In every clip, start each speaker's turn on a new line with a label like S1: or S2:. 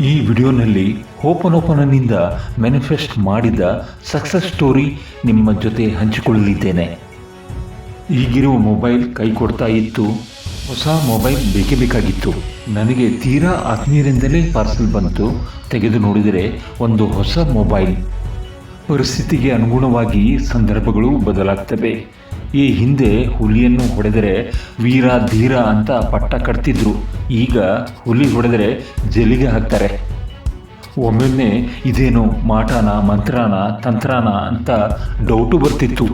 S1: ಈ ವಿಡಿಯೋನಲ್ಲಿ ಓಪನ್ ಓಪನ್ನಿಂದ ಮ್ಯಾನಿಫೆಸ್ಟ್ ಮಾಡಿದ ಸಕ್ಸಸ್ ಸ್ಟೋರಿ ನಿಮ್ಮ ಜೊತೆ ಹಂಚಿಕೊಳ್ಳಲಿದ್ದೇನೆ. ಈಗಿರುವ ಮೊಬೈಲ್ ಕೈ ಕೊಡ್ತಾ ಇತ್ತು ಹೊಸ ಮೊಬೈಲ್ ಬೇಕೇ ಬೇಕಾಗಿತ್ತು. ನನಗೆ ತೀರಾ ಆತ್ಮೀಯರಿಂದಲೇ ಪಾರ್ಸಲ್ ಬಂತು. ತೆಗೆದು ನೋಡಿದರೆ ಒಂದು ಹೊಸ ಮೊಬೈಲ್. ಪರಿಸ್ಥಿತಿಗೆ ಅನುಗುಣವಾಗಿ ಸಂದರ್ಭಗಳು ಬದಲಾಗ್ತವೆ. ಈ ಹಿಂದೆ ಹುಲಿಯನ್ನು ಹೊಡೆದರೆ ವೀರ ಧೀರ ಅಂತ ಪಟ್ಟ ಕಟ್ತಿದ್ರು. ಈಗ ಹುಲಿ ಹೊಡೆದರೆ ಜಲಿಗೆ ಹಾಕ್ತಾರೆ. ಒಮ್ಮೊಮ್ಮೆ ಇದೇನು ಮಾಟಾನ, ಮಂತ್ರಾನ, ತಂತ್ರಾನ ಅಂತ ಡೌಟು ಬರ್ತಿತ್ತು.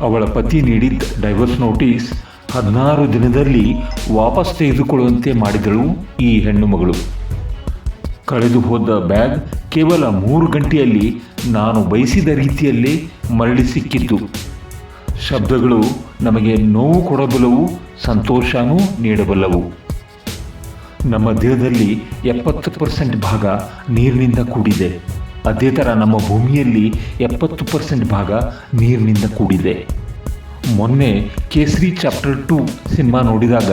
S1: ಅವಳ ಪತಿ ನೀಡಿದ್ದ ಡೈವರ್ಸ್ ನೋಟಿಸ್ ಹದಿನಾರು ದಿನದಲ್ಲಿ ವಾಪಸ್ ತೆಗೆದುಕೊಳ್ಳುವಂತೆ ಮಾಡಿದಳು ಈ ಹೆಣ್ಣು ಮಗಳು. ಕಳೆದು ಹೋದ ಬ್ಯಾಗ್ ಕೇವಲ ಮೂರು ಗಂಟೆಯಲ್ಲಿ ನಾನು ಬಯಸಿದ ರೀತಿಯಲ್ಲೇ ಮರಳಿ ಸಿಕ್ಕಿತ್ತು. ಶಬ್ದಗಳು ನಮಗೆ ನೋವು ಕೊಡಬಲ್ಲವು, ಸಂತೋಷನೂ ನೀಡಬಲ್ಲವು. ನಮ್ಮ ದೇಹದಲ್ಲಿ ಎಪ್ಪತ್ತು ಪರ್ಸೆಂಟ್ ಭಾಗ ನೀರಿನಿಂದ ಕೂಡಿದೆ. ಅದೇ ಥರ ನಮ್ಮ ಭೂಮಿಯಲ್ಲಿ ಎಪ್ಪತ್ತು ಪರ್ಸೆಂಟ್ ಭಾಗ ನೀರಿನಿಂದ ಕೂಡಿದೆ. ಮೊನ್ನೆ ಕೇಸರಿ ಚಾಪ್ಟರ್ ಟು ಸಿನಿಮಾ ನೋಡಿದಾಗ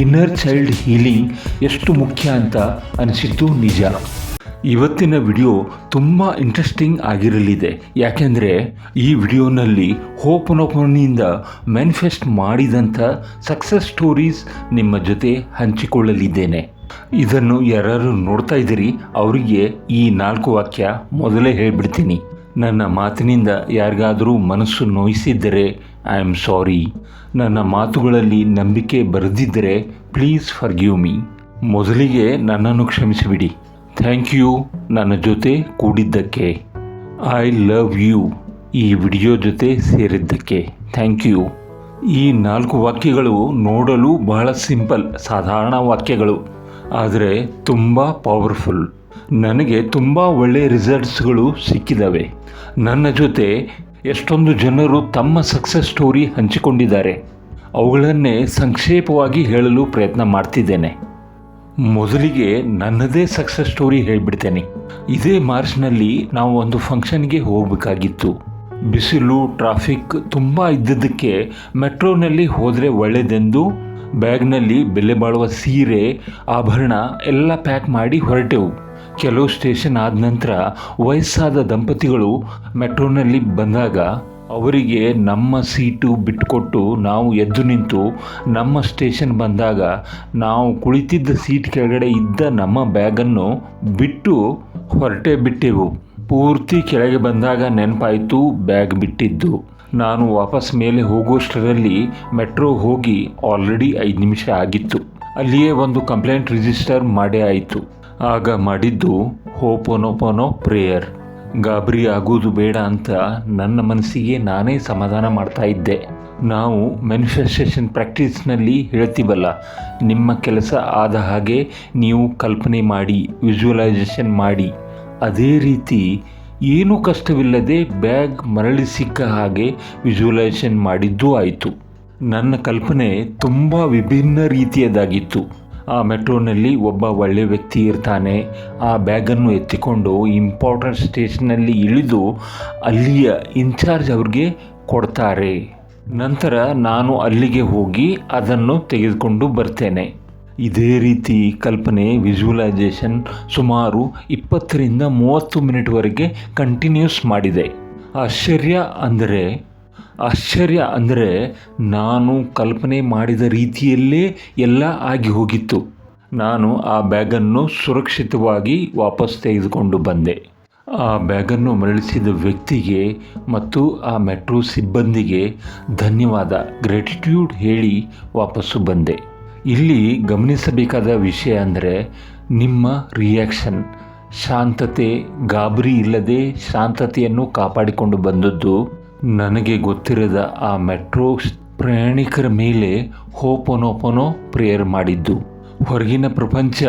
S1: ಇನ್ನರ್ ಚೈಲ್ಡ್ ಹೀಲಿಂಗ್ ಎಷ್ಟು ಮುಖ್ಯ ಅಂತ ಅನಿಸಿದ್ದು ನಿಜ. ಇವತ್ತಿನ ವಿಡಿಯೋ ತುಂಬ ಇಂಟ್ರೆಸ್ಟಿಂಗ್ ಆಗಿರಲಿದೆ. ಯಾಕೆಂದರೆ ಈ ವಿಡಿಯೋನಲ್ಲಿ ಹೋಪನೋಪನಿಂದ ಮ್ಯಾನಿಫೆಸ್ಟ್ ಮಾಡಿದಂಥ ಸಕ್ಸಸ್ ಸ್ಟೋರೀಸ್ ನಿಮ್ಮ ಜೊತೆ ಹಂಚಿಕೊಳ್ಳಲಿದ್ದೇನೆ. ಇದನ್ನು ಯಾರು ನೋಡ್ತಾ ಇದ್ದೀರಿ, ಅವರಿಗೆ ಈ ನಾಲ್ಕು ವಾಕ್ಯ ಮೊದಲೇ ಹೇಳಿಬಿಡ್ತೀನಿ. ನನ್ನ ಮಾತಿನಿಂದ ಯಾರಿಗಾದರೂ ಮನಸ್ಸು ನೋಯಿಸಿದ್ದರೆ ಐ ಆಮ್ ಸಾರಿ ನನ್ನ ಮಾತುಗಳಲ್ಲಿ ನಂಬಿಕೆ ಬರೆದಿದ್ದರೆ ಪ್ಲೀಸ್ ಫರ್ಗಿವ್ ಮೀ ಮೊದಲಿಗೆ ನನ್ನನ್ನು ಕ್ಷಮಿಸಿಬಿಡಿ. ಥ್ಯಾಂಕ್ ಯು ನನ್ನ ಜೊತೆ ಕೂಡಿದ್ದಕ್ಕೆ. ಐ ಲವ್ ಯು ಈ ವಿಡಿಯೋ ಜೊತೆ ಸೇರಿದ್ದಕ್ಕೆ. ಥ್ಯಾಂಕ್ ಯು ಈ ನಾಲ್ಕು ವಾಕ್ಯಗಳು ನೋಡಲು ಬಹಳ ಸಿಂಪಲ್ ಸಾಧಾರಣ ವಾಕ್ಯಗಳು, ಆದರೆ ತುಂಬ ಪವರ್ಫುಲ್ ನನಗೆ ತುಂಬ ಒಳ್ಳೆಯ ರಿಸಲ್ಟ್ಸ್ಗಳು ಸಿಕ್ಕಿದ್ದಾವೆ ನನ್ನ ಜೊತೆ ಎಷ್ಟೊಂದು ಜನರು ತಮ್ಮ ಸಕ್ಸಸ್ ಸ್ಟೋರಿ ಹಂಚಿಕೊಂಡಿದ್ದಾರೆ. ಅವುಗಳನ್ನೇ ಸಂಕ್ಷೇಪವಾಗಿ ಹೇಳಲು ಪ್ರಯತ್ನ ಮಾಡ್ತಿದ್ದೇನೆ. ಮೊದಲಿಗೆ ನನ್ನದೇ ಸಕ್ಸಸ್ ಸ್ಟೋರಿ ಹೇಳಿಬಿಡ್ತೇನೆ. ಇದೇ ಮಾರ್ಚ್ನಲ್ಲಿ ನಾವು ಒಂದು ಫಂಕ್ಷನ್ಗೆ ಹೋಗಬೇಕಾಗಿತ್ತು. ಬಿಸಿಲು ಟ್ರಾಫಿಕ್ ತುಂಬ ಇದ್ದದಕ್ಕೆ ಮೆಟ್ರೋನಲ್ಲಿ ಹೋದರೆ ಒಳ್ಳೆಯದೆಂದು ಬ್ಯಾಗ್ನಲ್ಲಿ ಬೆಲೆ ಬಾಳುವ ಸೀರೆ, ಆಭರಣ ಎಲ್ಲ ಪ್ಯಾಕ್ ಮಾಡಿ ಹೊರಟೆವು. ಕೆಲವು ಸ್ಟೇಷನ್ ಆದ ನಂತರ ವಯಸ್ಸಾದ ದಂಪತಿಗಳು ಮೆಟ್ರೋನಲ್ಲಿ ಬಂದಾಗ ಅವರಿಗೆ ನಮ್ಮ ಸೀಟು ಬಿಟ್ಟುಕೊಟ್ಟು ನಾವು ಎದ್ದು ನಿಂತು ನಮ್ಮ ಸ್ಟೇಷನ್ ಬಂದಾಗ ನಾವು ಕುಳಿತಿದ್ದ ಸೀಟ್ ಕೆಳಗಡೆ ಇದ್ದ ನಮ್ಮ ಬ್ಯಾಗನ್ನು ಬಿಟ್ಟು ಹೊರಟೆ ಬಿಟ್ಟೆವು. ಪೂರ್ತಿ ಕೆಳಗೆ ಬಂದಾಗ ನೆನಪಾಯಿತು, ಬ್ಯಾಗ್ ಬಿಟ್ಟಿದ್ದು. ನಾನು ವಾಪಸ್ ಮೇಲೆ ಹೋಗುವಷ್ಟರಲ್ಲಿ ಮೆಟ್ರೋ ಹೋಗಿ ಆಲ್ರೆಡಿ ಐದು ನಿಮಿಷ ಆಗಿತ್ತು. ಅಲ್ಲಿಯೇ ಒಂದು ಕಂಪ್ಲೇಂಟ್ ರಿಜಿಸ್ಟರ್ ಮಾಡೇ ಆಯಿತು. ಆಗ ಮಾಡಿದ್ದು ಹೋಪೋನೋಪೋನೋ ಪ್ರೇಯರ್ ಗಾಬರಿ ಆಗುವುದು ಬೇಡ ಅಂತ ನನ್ನ ಮನಸ್ಸಿಗೆ ನಾನೇ ಸಮಾಧಾನ ಮಾಡ್ತಾ ಇದ್ದೆ. ನಾವು ಮ್ಯಾನಿಫೆಸ್ಟೇಷನ್ ಪ್ರಾಕ್ಟೀಸ್ನಲ್ಲಿ ಹೇಳ್ತೀವಲ್ಲ, ನಿಮ್ಮ ಕೆಲಸ ಆದ ಹಾಗೆ ನೀವು ಕಲ್ಪನೆ ಮಾಡಿ, ವಿಜುವಲೈಸೇಷನ್ ಮಾಡಿ. ಅದೇ ರೀತಿ ಏನೂ ಕಷ್ಟವಿಲ್ಲದೆ ಬ್ಯಾಗ್ ಮರಳಿ ಸಿಕ್ಕ ಹಾಗೆ ವಿಜುವಲೈಸೇಷನ್ ಮಾಡಿದ್ದೂ ಆಯಿತು. ನನ್ನ ಕಲ್ಪನೆ ತುಂಬ ವಿಭಿನ್ನ ರೀತಿಯದಾಗಿತ್ತು. ಆ ಮೆಟ್ರೋನಲ್ಲಿ ಒಬ್ಬ ಒಳ್ಳೆಯ ವ್ಯಕ್ತಿ ಇರ್ತಾನೆ. ಆ ಬ್ಯಾಗನ್ನು ಎತ್ತಿಕೊಂಡು ಇಂಪಾರ್ಟೆಂಟ್ ಸ್ಟೇಷನಲ್ಲಿ ಇಳಿದು ಅಲ್ಲಿಯ ಇನ್ಚಾರ್ಜ್ ಅವ್ರಿಗೆ ಕೊಡ್ತಾರೆ. ನಂತರ ನಾನು ಅಲ್ಲಿಗೆ ಹೋಗಿ ಅದನ್ನು ತೆಗೆದುಕೊಂಡು ಬರ್ತೇನೆ. ಇದೇ ರೀತಿ ಕಲ್ಪನೆ, ವಿಜುವಲೈಸೇಷನ್ ಸುಮಾರು ಇಪ್ಪತ್ತರಿಂದ ಮೂವತ್ತು ಮಿನಿಟ್ವರೆಗೆ ಕಂಟಿನ್ಯೂಸ್ ಮಾಡಿದೆ. ಆಶ್ಚರ್ಯ ಅಂದರೆ ಆಶ್ಚರ್ಯ ಅಂದರೆ ನಾನು ಕಲ್ಪನೆ ಮಾಡಿದ ರೀತಿಯಲ್ಲೇ ಎಲ್ಲ ಆಗಿ ಹೋಗಿತ್ತು. ನಾನು ಆ ಬ್ಯಾಗನ್ನು ಸುರಕ್ಷಿತವಾಗಿ ವಾಪಸ್ ತೆಗೆದುಕೊಂಡು ಬಂದೆ. ಆ ಬ್ಯಾಗನ್ನು ಮರಳಿಸಿದ ವ್ಯಕ್ತಿಗೆ ಮತ್ತು ಆ ಮೆಟ್ರೋ ಸಿಬ್ಬಂದಿಗೆ ಧನ್ಯವಾದ, ಗ್ರ್ಯಾಟಿಟ್ಯೂಡ್ ಹೇಳಿ ವಾಪಸ್ಸು ಬಂದೆ. ಇಲ್ಲಿ ಗಮನಿಸಬೇಕಾದ ವಿಷಯ ಅಂದರೆ ನಿಮ್ಮ ರಿಯಾಕ್ಷನ್ ಶಾಂತತೆ, ಗಾಬರಿ ಇಲ್ಲದೆ ಶಾಂತತೆಯನ್ನು ಕಾಪಾಡಿಕೊಂಡು ಬಂದದ್ದು ನನಗೆ ಗೊತ್ತಿರದ ಆ ಮೆಟ್ರೋ ಪ್ರಯಾಣಿಕರ ಮೇಲೆ ಹೋಪೊನೋಪೊನೋ ಪ್ರೇಯರ್ ಮಾಡಿದ್ದು. ಹೊರಗಿನ ಪ್ರಪಂಚ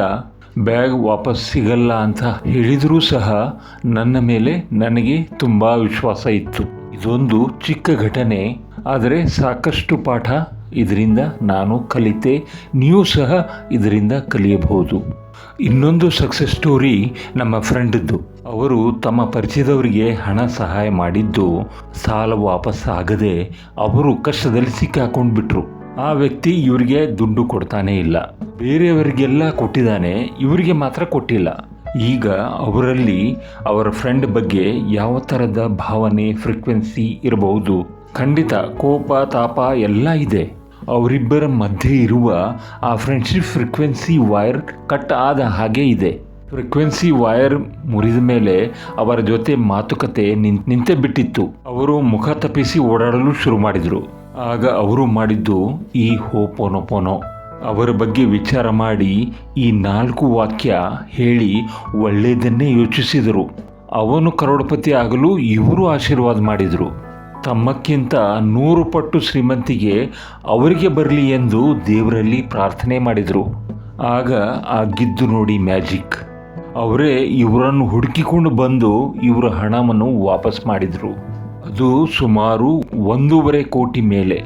S1: ಬ್ಯಾಗ್ ವಾಪಸ್ ಸಿಗಲ್ಲ ಅಂತ ಹೇಳಿದರೂ ಸಹ ನನ್ನ ಮೇಲೆ ನನಗೆ ತುಂಬ ವಿಶ್ವಾಸ ಇತ್ತು. ಇದೊಂದು ಚಿಕ್ಕ ಘಟನೆ, ಆದರೆ ಸಾಕಷ್ಟು ಪಾಠ ಇದರಿಂದ ನಾನು ಕಲಿತೆ, ನೀವು ಸಹ ಇದರಿಂದ ಕಲಿಯಬಹುದು. ಇನ್ನೊಂದು ಸಕ್ಸಸ್ ಸ್ಟೋರಿ ನಮ್ಮ ಫ್ರೆಂಡ್ದು ಅವರು ತಮ್ಮ ಪರಿಚಯದವರಿಗೆ ಹಣ ಸಹಾಯ ಮಾಡಿದ್ದು, ಸಾಲ ವಾಪಸ್ ಆಗದೆ ಅವರು ಕಷ್ಟದಲ್ಲಿ ಸಿಕ್ಕಾಕೊಂಡು ಬಿಟ್ರು ಆ ವ್ಯಕ್ತಿ ಇವರಿಗೆ ದುಡ್ಡು ಕೊಡ್ತಾನೇ ಇಲ್ಲ. ಬೇರೆಯವರಿಗೆಲ್ಲ ಕೊಟ್ಟಿದ್ದಾನೆ, ಇವರಿಗೆ ಮಾತ್ರ ಕೊಟ್ಟಿಲ್ಲ. ಈಗ ಅವರಲ್ಲಿ ಅವರ ಫ್ರೆಂಡ್ ಬಗ್ಗೆ ಯಾವ ಥರದ ಭಾವನೆ ಫ್ರೀಕ್ವೆನ್ಸಿ ಇರಬಹುದು? ಖಂಡಿತ ಕೋಪ, ತಾಪ ಎಲ್ಲ ಇದೆ. ಅವರಿಬ್ಬರ ಮಧ್ಯೆ ಇರುವ ಆ ಫ್ರೆಂಡ್ಶಿಪ್ ಫ್ರೀಕ್ವೆನ್ಸಿ ವೈರ್ ಕಟ್ ಆದ ಹಾಗೆ ಇದೆ. ಫ್ರೀಕ್ವೆನ್ಸಿ ವೈರ್ ಮುರಿದ ಮೇಲೆ ಅವರ ಜೊತೆ ಮಾತುಕತೆ ನಿಂತೆ ಬಿಟ್ಟಿತ್ತು. ಅವರು ಮುಖ ತಪ್ಪಿಸಿ ಓಡಾಡಲು ಶುರು ಮಾಡಿದರು. ಆಗ ಅವರು ಮಾಡಿದ್ದು ಈ ಹೋಪೋನೋಪೋನೋ ಅವರ ಬಗ್ಗೆ ವಿಚಾರ ಮಾಡಿ ಈ ನಾಲ್ಕು ವಾಕ್ಯ ಹೇಳಿ ಒಳ್ಳೆಯದನ್ನೇ ಯೋಚಿಸಿದರು. ಅವನು ಕರೋಡಪತಿ ಆಗಲು ಇವರು ಆಶೀರ್ವಾದ ಮಾಡಿದರು. ತಮ್ಮಕ್ಕಿಂತ ನೂರು ಪಟ್ಟು ಶ್ರೀಮಂತಿಗೆ ಅವರಿಗೆ ಬರಲಿ ಎಂದು ದೇವರಲ್ಲಿ ಪ್ರಾರ್ಥನೆ ಮಾಡಿದರು. ಆಗ ಆ ಗಿದ್ದು ನೋಡಿ ಮ್ಯಾಜಿಕ್. ಅವರೇ ಇವರನ್ನು ಹುಡುಕಿಕೊಂಡು ಬಂದು ಇವರ ಹಣವನ್ನು ವಾಪಸ್ ಮಾಡಿದರು. ಅದು ಸುಮಾರು ಒಂದೂವರೆ ಕೋಟಿ ಮೇಲೆ.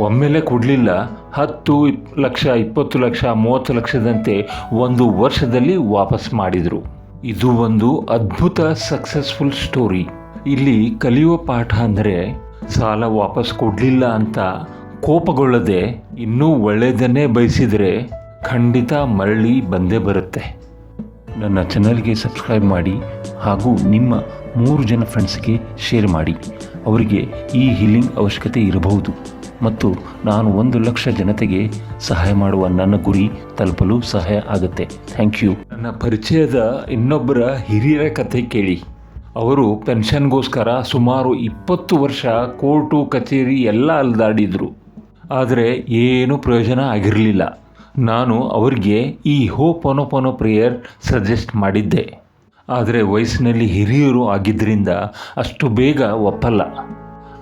S1: ಒಮ್ಮೆಲೆ ಕೊಡಲಿಲ್ಲ, ಹತ್ತು ಲಕ್ಷ, ಇಪ್ಪತ್ತು ಲಕ್ಷ, ಮೂವತ್ತು ಲಕ್ಷದಂತೆ ಒಂದು ವರ್ಷದಲ್ಲಿ ವಾಪಸ್ ಮಾಡಿದರು. ಇದು ಒಂದು ಅದ್ಭುತ ಸಕ್ಸಸ್ಫುಲ್ ಸ್ಟೋರಿ ಇಲ್ಲಿ ಕಲಿಯುವ ಪಾಠ ಅಂದರೆ ಸಾಲ ವಾಪಸ್ ಕೊಡಲಿಲ್ಲ ಅಂತ ಕೋಪಗೊಳ್ಳದೆ ಇನ್ನೂ ಒಳ್ಳೆಯದನ್ನೇ ಬಯಸಿದರೆ ಖಂಡಿತ ಮರಳಿ ಬಂದೇ ಬರುತ್ತೆ. ನನ್ನ ಚಾನಲ್ಗೆ ಸಬ್ಸ್ಕ್ರೈಬ್ ಮಾಡಿ ಹಾಗೂ ನಿಮ್ಮ ಮೂರು ಜನ ಫ್ರೆಂಡ್ಸ್ಗೆ ಶೇರ್ ಮಾಡಿ. ಅವರಿಗೆ ಈ ಹೀಲಿಂಗ್ ಅವಶ್ಯಕತೆ ಇರಬಹುದು. ಮತ್ತು ನಾನು ಒಂದು ಲಕ್ಷ ಜನತೆಗೆ ಸಹಾಯ ಮಾಡುವ ನನ್ನ ಗುರಿ ತಲುಪಲು ಸಹಾಯ ಆಗುತ್ತೆ. ಥ್ಯಾಂಕ್ ಯು ನನ್ನ ಪರಿಚಯದ ಇನ್ನೊಬ್ಬರ ಹಿರಿಯರ ಕಥೆ ಕೇಳಿ. ಅವರು ಪೆನ್ಷನ್ಗೋಸ್ಕರ ಸುಮಾರು ಇಪ್ಪತ್ತು ವರ್ಷ ಕೋರ್ಟು, ಕಚೇರಿ ಎಲ್ಲ ಅಲ್ದಾಡಿದರು. ಆದರೆ ಏನೂ ಪ್ರಯೋಜನ ಆಗಿರಲಿಲ್ಲ. ನಾನು ಅವರಿಗೆ ಈ ಹೋ ಪೊನೊ ಪೊನೊ ಪ್ರೇಯರ್ ಸಜೆಸ್ಟ್ ಮಾಡಿದ್ದೆ. ಆದರೆ ವಯಸ್ಸಿನಲ್ಲಿ ಹಿರಿಯರು ಆಗಿದ್ದರಿಂದ ಅಷ್ಟು ಬೇಗ ಒಪ್ಪಲ್ಲ.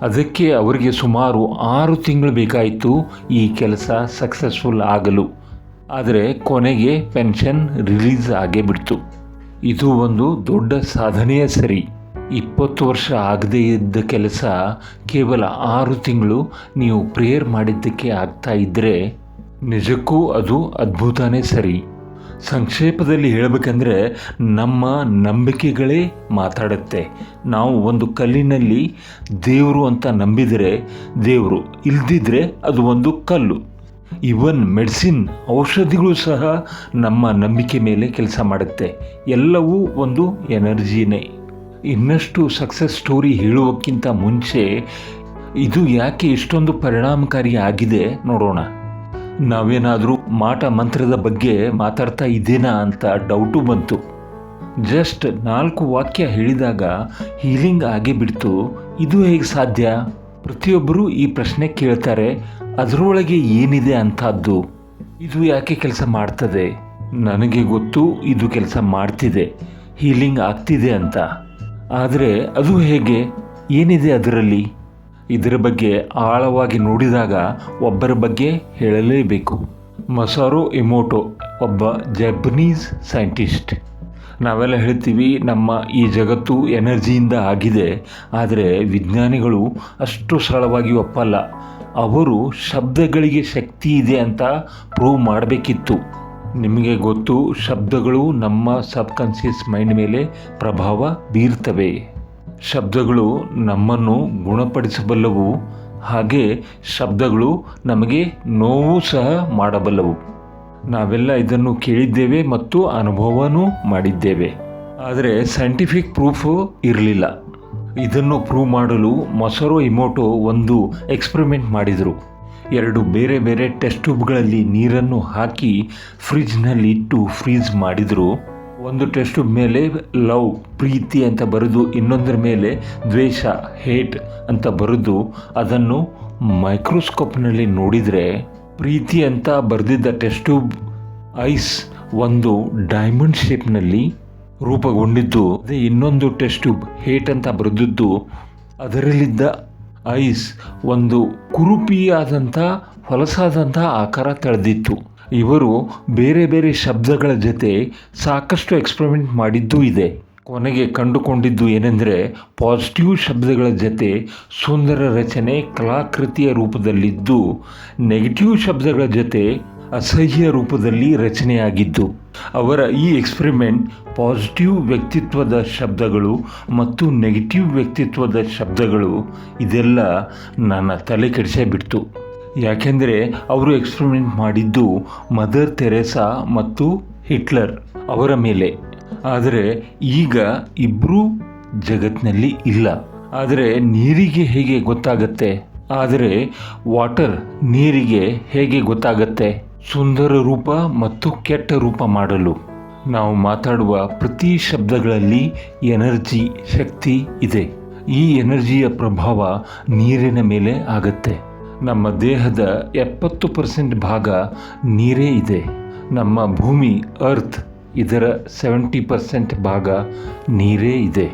S1: ಅದಕ್ಕೆ ಅವರಿಗೆ ಸುಮಾರು ಆರು ತಿಂಗಳು ಬೇಕಾಯಿತು ಈ ಕೆಲಸ ಸಕ್ಸಸ್ಫುಲ್ ಆಗಲು. ಆದರೆ ಕೊನೆಗೆ ಪೆನ್ಷನ್ ರಿಲೀಸ್ ಆಗೇ ಬಿಡ್ತು. ಇದು ಒಂದು ದೊಡ್ಡ ಸಾಧನೆಯ ಸರಿ. ಇಪ್ಪತ್ತು ವರ್ಷ ಆಗದೇ ಇದ್ದ ಕೆಲಸ ಕೇವಲ ಆರು ತಿಂಗಳು ನೀವು ಪ್ರೇಯರ್ ಮಾಡಿದ್ದಕ್ಕೆ ಆಗ್ತಾ ಇದ್ದರೆ ನಿಜಕ್ಕೂ ಅದು ಅದ್ಭುತನೇ ಸರಿ. ಸಂಕ್ಷೇಪದಲ್ಲಿ ಹೇಳಬೇಕಂದ್ರೆ ನಮ್ಮ ನಂಬಿಕೆಗಳೇ ಮಾತಾಡುತ್ತೆ. ನಾವು ಒಂದು ಕಲ್ಲಿನಲ್ಲಿ ದೇವರು ಅಂತ ನಂಬಿದರೆ ದೇವರು ಇಲ್ದಿದ್ರೆ ಅದು ಒಂದು ಕಲ್ಲು. ಇವನ್ ಮೆಡಿಸಿನ್ ಔಷಧಿಗಳು ಸಹ ನಮ್ಮ ನಂಬಿಕೆ ಮೇಲೆ ಕೆಲಸ ಮಾಡುತ್ತೆ. ಎಲ್ಲವೂ ಒಂದು ಎನರ್ಜಿನೇ. ಇನ್ನಷ್ಟು ಸಕ್ಸಸ್ ಸ್ಟೋರಿ ಹೇಳುವಕ್ಕಿಂತ ಮುಂಚೆ ಇದು ಯಾಕೆ ಇಷ್ಟೊಂದು ಪರಿಣಾಮಕಾರಿ ಆಗಿದೆ ನೋಡೋಣ. ನಾವೇನಾದರೂ ಮಾಟ ಮಂತ್ರದ ಬಗ್ಗೆ ಮಾತಾಡ್ತಾ ಇದ್ದೇನಾ ಅಂತ ಡೌಟು ಬಂತು. ಜಸ್ಟ್ ನಾಲ್ಕು ವಾಕ್ಯ ಹೇಳಿದಾಗ ಹೀಲಿಂಗ್ ಆಗೇ ಬಿಡ್ತು. ಇದು ಹೇಗೆ ಸಾಧ್ಯ? ಪ್ರತಿಯೊಬ್ಬರೂ ಈ ಪ್ರಶ್ನೆ ಕೇಳ್ತಾರೆ. ಅದರೊಳಗೆ ಏನಿದೆ ಅಂಥದ್ದು ಇದು ಯಾಕೆ ಕೆಲಸ ಮಾಡ್ತದೆ? ನನಗೆ ಗೊತ್ತು ಇದು ಕೆಲಸ ಮಾಡ್ತಿದೆ. ಹೀಲಿಂಗ್ ಆಗ್ತಿದೆ ಅಂತ. ಆದರೆ ಅದು ಹೇಗೆ? ಏನಿದೆ ಅದರಲ್ಲಿ? ಇದರ ಬಗ್ಗೆ ಆಳವಾಗಿ ನೋಡಿದಾಗ ಒಬ್ಬರ ಬಗ್ಗೆ ಹೇಳಲೇಬೇಕು. ಮಸಾರೋ ಇಮೋಟೋ ಒಬ್ಬ ಜಪನೀಸ್ ಸೈಂಟಿಸ್ಟ್. ನಾವೆಲ್ಲ ಹೇಳ್ತೀವಿ, ನಮ್ಮ ಈ ಜಗತ್ತು ಎನರ್ಜಿಯಿಂದ ಆಗಿದೆ. ಆದರೆ ವಿಜ್ಞಾನಿಗಳು ಅಷ್ಟು ಸರಳವಾಗಿ ಒಪ್ಪಲ್ಲ. ಅವರು ಶಬ್ದಗಳಿಗೆ ಶಕ್ತಿ ಇದೆ ಅಂತ ಪ್ರೂವ್ ಮಾಡಬೇಕಿತ್ತು. ನಿಮಗೆ ಗೊತ್ತು, ಶಬ್ದಗಳು ನಮ್ಮ ಸಬ್ಕಾನ್ಷಿಯಸ್ ಮೈಂಡ್ ಮೇಲೆ ಪ್ರಭಾವ ಬೀರ್ತವೆ. ಶಬ್ದಗಳು ನಮ್ಮನ್ನು ಗುಣಪಡಿಸಬಲ್ಲವು, ಹಾಗೆ ಶಬ್ದಗಳು ನಮಗೆ ನೋವು ಸಹ ಮಾಡಬಲ್ಲವು. ನಾವೆಲ್ಲ ಇದನ್ನು ಕೇಳಿದ್ದೇವೆ ಮತ್ತು ಅನುಭವನೂ ಮಾಡಿದ್ದೇವೆ. ಆದರೆ ಸೈಂಟಿಫಿಕ್ ಪ್ರೂಫು ಇರಲಿಲ್ಲ. ಇದನ್ನು ಪ್ರೂವ್ ಮಾಡಲು ಮೊಸರು ಇಮೋಟೋ ಒಂದು ಎಕ್ಸ್ಪರಿಮೆಂಟ್ ಮಾಡಿದರು. ಎರಡು ಬೇರೆ ಬೇರೆ ಟೆಸ್ಟ್ ಟ್ಯೂಬ್ಗಳಲ್ಲಿ ನೀರನ್ನು ಹಾಕಿ ಫ್ರಿಜ್ನಲ್ಲಿ ಇಟ್ಟು ಫ್ರೀಜ್ ಮಾಡಿದರು. ಒಂದು ಟೆಸ್ಟ್ ಟ್ಯೂಬ್ ಮೇಲೆ ಲವ್, ಪ್ರೀತಿ ಅಂತ ಬರೆದು ಇನ್ನೊಂದರ ಮೇಲೆ ದ್ವೇಷ ಹೇಟ್ ಅಂತ ಬರೆದು ಅದನ್ನು ಮೈಕ್ರೋಸ್ಕೋಪ್ನಲ್ಲಿ ನೋಡಿದರೆ ಪ್ರೀತಿ ಅಂತ ಬರೆದಿದ್ದ ಟೆಸ್ಟ್ ಟ್ಯೂಬ್ ಐಸ್ ಒಂದು ಡೈಮಂಡ್ ಶೇಪ್ನಲ್ಲಿ ರೂಪುಗೊಂಡಿದ್ದು. ಅದೇ ಇನ್ನೊಂದು ಟೆಸ್ಟ್ ಟ್ಯೂಬ್, ಹೇಟ್ ಅಂತ ಬರೆದಿದ್ದು. ಅದರಲ್ಲಿದ್ದ ಐಸ್ ಒಂದು ಕುರುಪಿಯಾದಂಥ, ಹೊಲಸಾದಂಥ ಆಕಾರ ತಳೆದಿತ್ತು. ಇವರು ಬೇರೆ ಬೇರೆ ಶಬ್ದಗಳ ಜೊತೆ ಸಾಕಷ್ಟು ಎಕ್ಸ್ಪರಿಮೆಂಟ್ ಮಾಡಿದ್ದೂ ಇದೆ. ಕೊನೆಗೆ ಕಂಡುಕೊಂಡಿದ್ದು ಏನೆಂದರೆ ಪಾಸಿಟಿವ್ ಶಬ್ದಗಳ ಜೊತೆ ಸುಂದರ ರಚನೆ ಕಲಾಕೃತಿಯ ರೂಪದಲ್ಲಿದ್ದು ನೆಗೆಟಿವ್ ಶಬ್ದಗಳ ಜೊತೆ ಅಸಹ್ಯ ರೂಪದಲ್ಲಿ ರಚನೆಯಾಗಿದ್ದು. ಅವರ ಈ ಎಕ್ಸ್ಪರಿಮೆಂಟ್ ಪಾಸಿಟಿವ್ ವ್ಯಕ್ತಿತ್ವದ ಶಬ್ದಗಳು ಮತ್ತು ನೆಗೆಟಿವ್ ವ್ಯಕ್ತಿತ್ವದ ಶಬ್ದಗಳು, ಇದೆಲ್ಲ ನನ್ನ ತಲೆ ಕೆಡಿಸೇ ಬಿಡ್ತು. ಯಾಕೆಂದರೆ ಅವರು ಎಕ್ಸ್ಪರಿಮೆಂಟ್ ಮಾಡಿದ್ದು ಮದರ್ ತೆರೆಸಾ ಮತ್ತು ಹಿಟ್ಲರ್ ಅವರ ಮೇಲೆ. ಆದರೆ ಈಗ ಇಬ್ಬರೂ ಜಗತ್ತಿನಲ್ಲಿ ಇಲ್ಲ. ಆದರೆ ನೀರಿಗೆ ಹೇಗೆ ಗೊತ್ತಾಗತ್ತೆ? ಆದರೆ ವಾಟರ್ ನೀರಿಗೆ ಹೇಗೆ ಗೊತ್ತಾಗತ್ತೆ? ಸುಂದರ ರೂಪ ಮತ್ತು ಕೆಟ್ಟ ರೂಪ ಮಾಡಲು. ನಾವು ಮಾತಾಡುವ ಪ್ರತಿ ಶಬ್ದಗಳಲ್ಲಿ ಎನರ್ಜಿ, ಶಕ್ತಿ ಇದೆ. ಈ ಎನರ್ಜಿಯ ಪ್ರಭಾವ ನೀರಿನ ಮೇಲೆ ಆಗತ್ತೆ. ನಮ್ಮ ದೇಹದ ಎಪ್ಪತ್ತು ಪರ್ಸೆಂಟ್ ಭಾಗ ನೀರೇ ಇದೆ. ನಮ್ಮ ಭೂಮಿ ಅರ್ತ್ ಇದರ ಸೆವೆಂಟಿ ಪರ್ಸೆಂಟ್ ಭಾಗ ನೀರೇ ಇದೆ.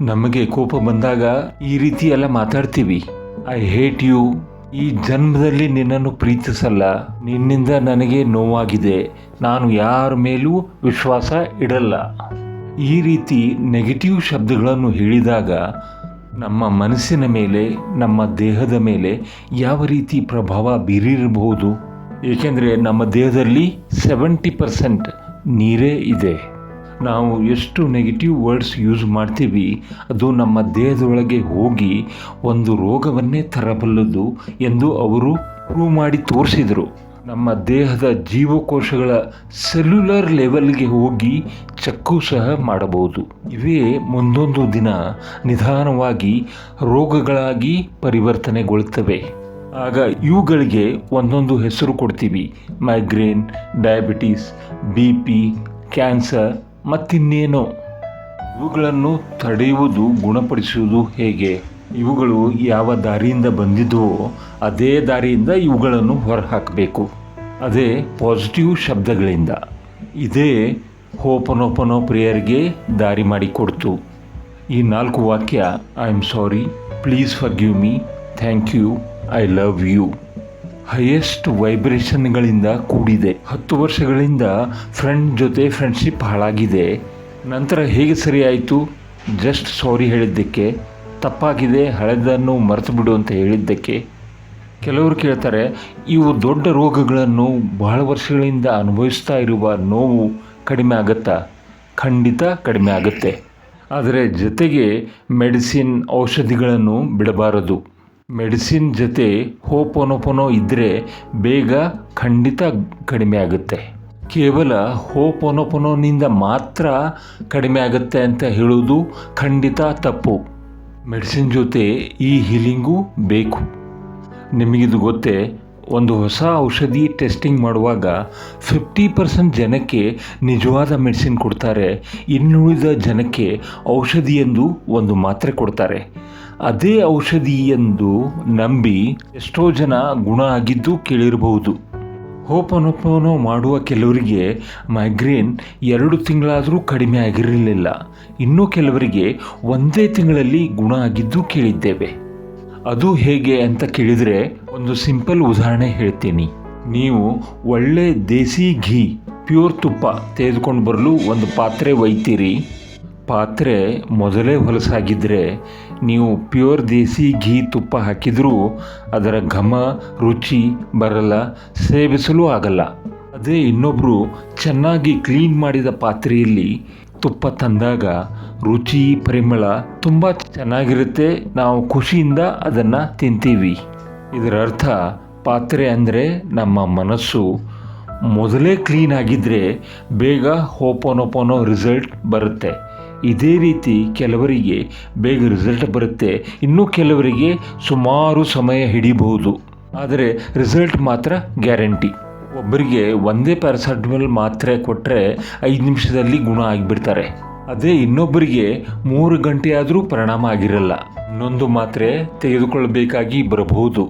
S1: ನಮಗೆ ಕೋಪ ಬಂದಾಗ ಈ ರೀತಿ ಎಲ್ಲ ಮಾತಾಡ್ತೀವಿ. ಐ ಹೇಟ್ ಯು ಈ ಜನ್ಮದಲ್ಲಿ ನಿನ್ನನ್ನು ಪ್ರೀತಿಸಲ್ಲ. ನಿನ್ನಿಂದ ನನಗೆ ನೋವಾಗಿದೆ. ನಾನು ಯಾರ ಮೇಲೂ ವಿಶ್ವಾಸ ಇಡಲ್ಲ. ಈ ರೀತಿ ನೆಗೆಟಿವ್ ಶಬ್ದಗಳನ್ನು ಹೇಳಿದಾಗ ನಮ್ಮ ಮನಸ್ಸಿನ ಮೇಲೆ, ನಮ್ಮ ದೇಹದ ಮೇಲೆ ಯಾವ ರೀತಿ ಪ್ರಭಾವ ಬೀರಿರಬಹುದು? ಏಕೆಂದರೆ ನಮ್ಮ ದೇಹದಲ್ಲಿ ಸೆವೆಂಟಿ ಪರ್ಸೆಂಟ್ ನೀರೇ ಇದೆ. ನಾವು ಎಷ್ಟು ನೆಗೆಟಿವ್ ವರ್ಡ್ಸ್ ಯೂಸ್ ಮಾಡ್ತೀವಿ, ಅದು ನಮ್ಮ ದೇಹದೊಳಗೆ ಹೋಗಿ ಒಂದು ರೋಗವನ್ನೇ ತರಬಲ್ಲದು ಎಂದು ಅವರು ಪ್ರೂವ್ ಮಾಡಿ ತೋರಿಸಿದರು. ನಮ್ಮ ದೇಹದ ಜೀವಕೋಶಗಳ ಸೆಲ್ಯುಲರ್ ಲೆವೆಲ್ಗೆ ಹೋಗಿ ಚಕ್ಕು ಸಹ ಮಾಡಬಹುದು. ಇವೇ ಮುಂದೊಂದು ದಿನ ನಿಧಾನವಾಗಿ ರೋಗಗಳಾಗಿ ಪರಿವರ್ತನೆಗೊಳ್ಳುತ್ತವೆ ಆಗ ಇವುಗಳಿಗೆ ಒಂದೊಂದು ಹೆಸರು ಕೊಡ್ತೀವಿ migraine diabetes B P cancer ಮತ್ತಿನ್ನೇನೋ? ಇವುಗಳನ್ನು ತಡೆಯುವುದು, ಗುಣಪಡಿಸುವುದು ಹೇಗೆ? ಇವುಗಳು ಯಾವ ದಾರಿಯಿಂದ ಬಂದಿದ್ದವೋ ಅದೇ ದಾರಿಯಿಂದ ಇವುಗಳನ್ನು ಹೊರಹಾಕಬೇಕು. ಅದೇ ಪಾಸಿಟಿವ್ ಶಬ್ದಗಳಿಂದ. ಇದೇ ಹೋಪನೋಪನೋ ಪ್ರೇಯರ್ಗೆ ದಾರಿ ಮಾಡಿಕೊಡ್ತು. ಈ ನಾಲ್ಕು ವಾಕ್ಯ, I am sorry, please forgive me, thank you, I love you. Highest ವೈಬ್ರೇಷನ್ಗಳಿಂದ ಕೂಡಿದೆ. ಹತ್ತು ವರ್ಷಗಳಿಂದ ಫ್ರೆಂಡ್ ಜೊತೆ ಫ್ರೆಂಡ್ಶಿಪ್ ಹಾಳಾಗಿದೆ. ನಂತರ ಹೇಗೆ ಸರಿಯಾಯಿತು ಜಸ್ಟ್ ಸಾರಿ ಹೇಳಿದ್ದಕ್ಕೆ, ತಪ್ಪಾಗಿದೆ, ಹಳೆದನ್ನು ಮರೆತು ಬಿಡು ಅಂತ ಹೇಳಿದ್ದಕ್ಕೆ. ಕೆಲವರು ಕೇಳ್ತಾರೆ, ಇವು ದೊಡ್ಡ ರೋಗಗಳನ್ನು ಬಹಳ ವರ್ಷಗಳಿಂದ ಅನುಭವಿಸ್ತಾ ಇರುವ ನೋವು ಕಡಿಮೆ ಆಗುತ್ತಾ? ಖಂಡಿತ ಕಡಿಮೆ ಆಗುತ್ತೆ. ಆದರೆ ಜೊತೆಗೆ ಮೆಡಿಸಿನ್ ಔಷಧಿಗಳನ್ನು ಬಿಡಬಾರದು. ಮೆಡಿಸಿನ್ ಜೊತೆ ಹೋಪೊನೊಪೊನೋ ಇದ್ದರೆ ಬೇಗ ಖಂಡಿತ ಕಡಿಮೆ ಆಗುತ್ತೆ. ಕೇವಲ ಹೋಪೊನೊಪೊನೋನಿಂದ ಮಾತ್ರ ಕಡಿಮೆ ಆಗುತ್ತೆ ಅಂತ ಹೇಳೋದು ಖಂಡಿತ ತಪ್ಪು. ಮೆಡಿಸಿನ್ ಜೊತೆ ಈ ಹೀಲಿಂಗು ಬೇಕು. ನಿಮಗಿದು ಗೊತ್ತೇ ಒಂದು ಹೊಸ ಔಷಧಿ ಟೆಸ್ಟಿಂಗ್ ಮಾಡುವಾಗ ಫಿಫ್ಟಿ ಪರ್ಸೆಂಟ್ ಜನಕ್ಕೆ ನಿಜವಾದ ಮೆಡಿಸಿನ್ ಕೊಡ್ತಾರೆ. ಇನ್ನುಳಿದ ಜನಕ್ಕೆ ಔಷಧಿ ಎಂದು ಒಂದು ಮಾತ್ರೆ ಕೊಡ್ತಾರೆ. ಅದೇ ಔಷಧಿ ಎಂದು ನಂಬಿ ಎಷ್ಟೋ ಜನ ಗುಣ ಆಗಿದ್ದು ಕೇಳಿರಬಹುದು. ಹೋಪನೋಪನೋ ಮಾಡುವ ಕೆಲವರಿಗೆ ಮೈಗ್ರೇನ್ ಎರಡು ತಿಂಗಳಾದರೂ ಕಡಿಮೆ ಆಗಿರಲಿಲ್ಲ. ಇನ್ನೂ ಕೆಲವರಿಗೆ ಒಂದೇ ತಿಂಗಳಲ್ಲಿ ಗುಣ ಆಗಿದ್ದು ಕೇಳಿದ್ದೇವೆ. ಅದು ಹೇಗೆ ಅಂತ ಕೇಳಿದರೆ ಒಂದು ಸಿಂಪಲ್ ಉದಾಹರಣೆ ಹೇಳ್ತೀನಿ. ನೀವು ಒಳ್ಳೆ ದೇಸಿ ಘೀ, ಪ್ಯೂರ್ ತುಪ್ಪ ತೆಗೆದುಕೊಂಡು ಬರಲು ಒಂದು ಪಾತ್ರೆ ಒಯ್ತೀರಿ. ಪಾತ್ರೆ ಮೊದಲೇ ಹೊಲಸಾಗಿದ್ದರೆ ನೀವು ಪ್ಯೂರ್ ದೇಸಿ ಘೀ ತುಪ್ಪ ಹಾಕಿದರೂ ಅದರ ಘಮ, ರುಚಿ ಬರಲ್ಲ ಸೇವಿಸಲು ಆಗಲ್ಲ. ಅದೇ ಇನ್ನೊಬ್ಬರು ಚೆನ್ನಾಗಿ ಕ್ಲೀನ್ ಮಾಡಿದ ಪಾತ್ರೆಯಲ್ಲಿ ತುಪ್ಪ ತಂದಾಗ ರುಚಿ, ಪರಿಮಳ ತುಂಬ ಚೆನ್ನಾಗಿರುತ್ತೆ. ನಾವು ಖುಷಿಯಿಂದ ಅದನ್ನು ತಿಂತೀವಿ. ಇದರ ಅರ್ಥ ಪಾತ್ರೆ ಅಂದರೆ ನಮ್ಮ ಮನಸ್ಸು. ಮೊದಲೇ ಕ್ಲೀನ್ ಆಗಿದ್ದರೆ ಬೇಗ ಹೋಪೋನೋಪೋನೋ ರಿಸಲ್ಟ್ ಬರುತ್ತೆ. ಇದೇ ರೀತಿ ಕೆಲವರಿಗೆ ಬೇಗ ರಿಸಲ್ಟ್ ಬರುತ್ತೆ. ಇನ್ನು ಕೆಲವರಿಗೆ ಸುಮಾರು ಸಮಯ ಹಿಡಿಬಹುದು. ಆದರೆ ರಿಸಲ್ಟ್ ಮಾತ್ರ ಗ್ಯಾರಂಟಿ. ಒಬ್ಬರಿಗೆ ಒಂದೇ ಪ್ಯಾರಾಸಿಟಮಲ್ ಮಾತ್ರೆ ಕೊಟ್ಟರೆ ಐದು ನಿಮಿಷದಲ್ಲಿ ಗುಣ ಆಗಿಬಿಡ್ತಾರೆ. ಅದೇ ಇನ್ನೊಬ್ಬರಿಗೆ ಮೂರು ಗಂಟೆಯಾದರೂ ಪರಿಣಾಮ ಆಗಿರಲ್ಲ. ಇನ್ನೊಂದು ಮಾತ್ರೆ ತೆಗೆದುಕೊಳ್ಳಬೇಕಾಗಿ ಬರಬಹುದು.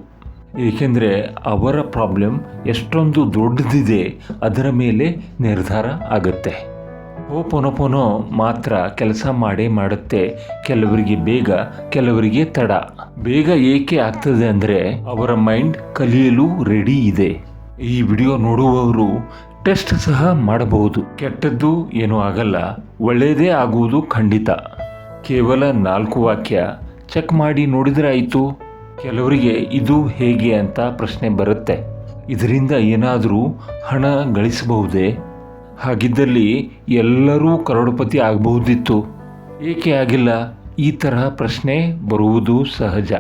S1: ಏಕೆಂದರೆ ಅವರ ಪ್ರಾಬ್ಲಮ್ ಎಷ್ಟೊಂದು ದೊಡ್ಡದಿದೆ, ಅದರ ಮೇಲೆ ನಿರ್ಧಾರ ಆಗುತ್ತೆ. ಹೋಪೊನೊಪೊನೋ ಮಾತ್ರ ಕೆಲಸ ಮಾಡೇ ಮಾಡುತ್ತೆ. ಕೆಲವರಿಗೆ ಬೇಗ, ಕೆಲವರಿಗೆ ತಡ. ಬೇಗ ಏಕೆ ಆಗ್ತದೆ ಅಂದರೆ ಅವರ ಮೈಂಡ್ ಕಲಿಯಲು ರೆಡಿ ಇದೆ. ಈ ವಿಡಿಯೋ ನೋಡುವವರು ಟೆಸ್ಟ್ ಸಹ ಮಾಡಬಹುದು. ಕೆಟ್ಟದ್ದು ಏನೂ ಆಗಲ್ಲ. ಒಳ್ಳೆಯದೇ ಆಗುವುದು ಖಂಡಿತ. ಕೇವಲ ನಾಲ್ಕು ವಾಕ್ಯ. ಚೆಕ್ ಮಾಡಿ ನೋಡಿದರೆ ಆಯಿತು. ಕೆಲವರಿಗೆ ಇದು ಹೇಗೆ ಅಂತ ಪ್ರಶ್ನೆ ಬರುತ್ತೆ. ಇದರಿಂದ ಏನಾದರೂ ಹಣ ಗಳಿಸಬಹುದೇ? ಹಾಗಿದ್ದಲ್ಲಿ ಎಲ್ಲರೂ ಕರೋಡಪತಿ ಆಗಬಹುದಿತ್ತು. ಏಕೆ ಆಗಿಲ್ಲ? ಈ ತರಹ ಪ್ರಶ್ನೆ ಬರುವುದು ಸಹಜ.